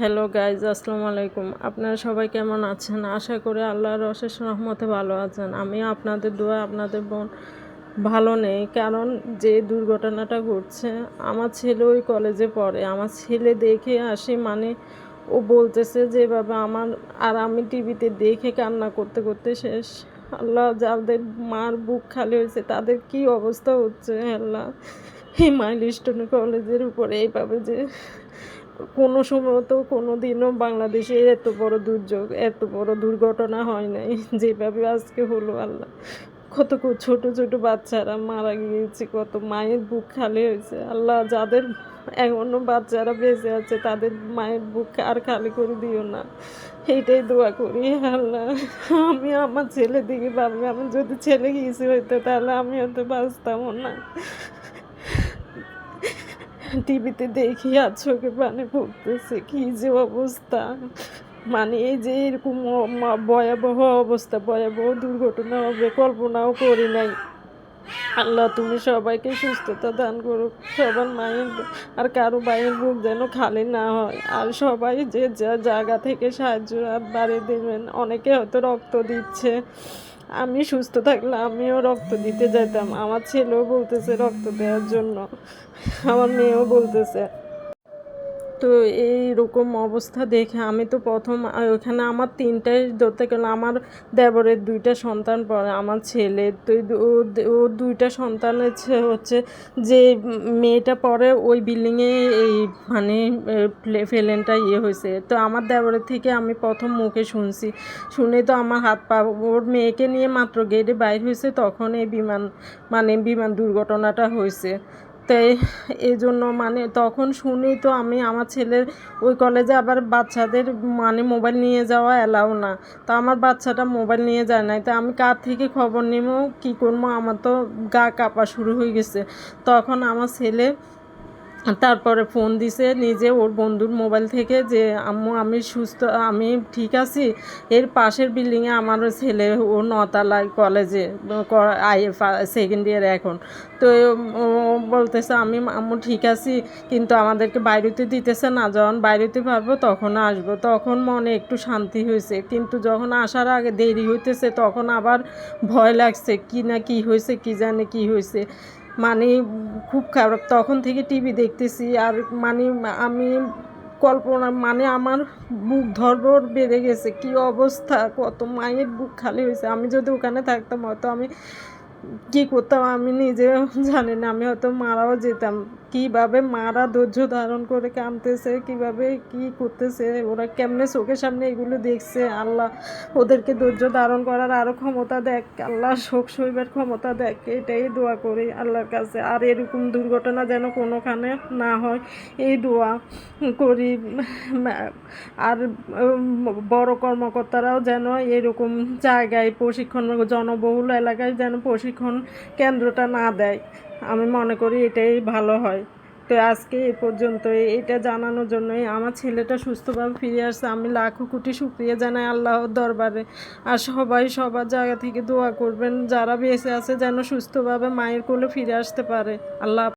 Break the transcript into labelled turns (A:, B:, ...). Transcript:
A: Hello guys, আসসালামু আলাইকুম। আপনারা সবাই কেমন আছেন? আশা করি আল্লাহর অশেষ রহমতে ভালো আছেন। আমি আপনাদের দোয়া, আপনাদের বোন ভালো নেই। কারণ যে দুর্ঘটনাটা ঘটছে, আমার ছেলে ওই কলেজে পড়ে। আমার ছেলে দেখে আসি মানে ও বলতেছে যেভাবে আমার আর আমি টিভিতে দেখে কান্না করতে করতে শেষ। আল্লাহ, যাদের মার বুক খালি হয়েছে, তাদের কি অবস্থা হচ্ছে? আল্লাহ, এই মাইলস্টোন কলেজের উপরে এইভাবে যে কোনো সময় তো কোনো দিনও বাংলাদেশে এত বড় দুর্যোগ, এত বড় দুর্ঘটনা হয় নাই, যেভাবে আজকে হলো আল্লাহ। কত ছোট ছোট বাচ্চারা মারা গিয়েছে, কত মায়ের বুক খালি হয়েছে। আল্লাহ যাদের এখনও বাচ্চারা বেঁচে আছে, তাদের মায়ের বুক আর খালি করে দিও না। এইটাই দোয়া করি, আল্লাহ। আমি আমার ছেলে দিকে ভাবি, আমি যদি ছেলে গিয়েছি হইতো তাহলে আমি হয়তো বাঁচতামও না। টিভিতে দেখি আর চোখে পানি পড়তেছে কি যে অবস্থা। মানে এই যে এরকম ভয়াবহ অবস্থা, ভয়াবহ দুর্ঘটনা হবে, কল্পনাও করি নাই। আল্লাহ, তুমি সবাইকে সুস্থতা দান করো সবার মায়ের আর কারও মায়ের মুখ যেন খালি না হয়। আর সবাই যে যা জায়গা থেকে সাহায্য হাত বাড়িয়ে দেবেন, অনেকে হয়তো রক্ত দিচ্ছে। আমি সুস্থ থাকলে আমিও রক্ত দিতে যেতাম আমার ছেলেও বলতেছে রক্ত দেওয়ার জন্য। আমার মেয়েও বলতেছে। তো এইরকম অবস্থা দেখে আমি তো প্রথম ওখানে আমার তিনটাই ধরতে গেলে আমার দেবরের দুইটা সন্তান পড়ে, আমার ছেলে। তো ও দুইটা সন্তানের হচ্ছে যে মেয়েটা পরে ওই বিল্ডিংয়ে এই মানে ফেলেনটা ইয়ে হয়েছে। তো আমার দেবরের থেকে আমি প্রথম মুখে শুনছি। শুনে তো আমার হাত পা, ওর মেয়েকে নিয়ে মাত্র গেটে বাইর হয়েছে তখন এই বিমান মানে বিমান দুর্ঘটনাটা হয়েছে। তাই এই জন্য মানে তখন শুনি তো আমি আমার ছেলের ওই কলেজে আবার বাচ্চাদের মানে মোবাইল নিয়ে যাওয়া অ্যালাউ না। তা আমার বাচ্চাটা মোবাইল নিয়ে যায় নাই। তো আমি কার থেকে খবর নেব? কী করব? আমার তো গা কাঁপা শুরু হয়ে গেছে। তখন আমার ছেলে তারপরে ফোন দিছে নিজে ওর বন্ধুর মোবাইল থেকে যে, আম্মু, আমি সুস্থ, আমি ঠিক আছি। এর পাশের বিল্ডিংয়ে আমার ছেলে, ও নতালায় কলেজে আইএফ সেকেন্ড ইয়ার এখন। তো ও বলতেছে, আমি, আম্মু, ঠিক আছি, কিন্তু আমাদেরকে বাইরেতে দিতেছে না। যখন বাইরেতে পারব তখন আসব। তখন মনে একটু শান্তি হয়েছে, কিন্তু যখন আসার আগে দেরি হইতেছে, তখন আবার ভয় লাগছে, কি না কি হয়েছে, কি জানে কি হয়েছে। মানে খুব খারাপ। তখন থেকে টিভি দেখতেছি আর মানে আমি কল্পনা মানে আমার বুক ধরবর বেড়ে গেছে। কি অবস্থা? কত মায়ের বুক খালি হয়েছে। আমি যদি ওখানে থাকতাম হয়তো আমি কি করতাম আমি নিজেও জানি না, আমি হয়তো মারাও যেতাম। কীভাবে মারা ধৈর্য ধারণ করে কামতেছে কীভাবে কি করতেছে, ওরা কেমনে চোখের সামনে এগুলো দেখছে? আল্লাহ ওদেরকে ধৈর্য ধারণ করার আরও ক্ষমতা দেখ, আল্লাহ শোক সইবার ক্ষমতা দেখ, এটাই দোয়া করি আল্লাহর কাছে। আর এরকম দুর্ঘটনা যেন কোনোখানে না হয়, এই দোয়া করি। আর বড় কর্মকর্তারাও যেন এরকম জায়গায় প্রশিক্ষণ, জনবহুল এলাকায় যেন প্রশিক্ষণ কেন্দ্রটা না দেয়। আমি মনে করি এটাই ভালো হয়। তো আজকে এ পর্যন্ত এটা জানানোর জন্যই আমার ছেলেটা সুস্থভাবে ফিরে আসছে। আমি লাখো কোটি শুক্রিয়া জানাই আল্লাহর দরবারে। আর সবাই সবার জায়গা থেকে দোয়া করবেন। যারা বেঁচে আছে যেন সুস্থভাবে মায়ের কোলে ফিরে আসতে পারে। আল্লাহ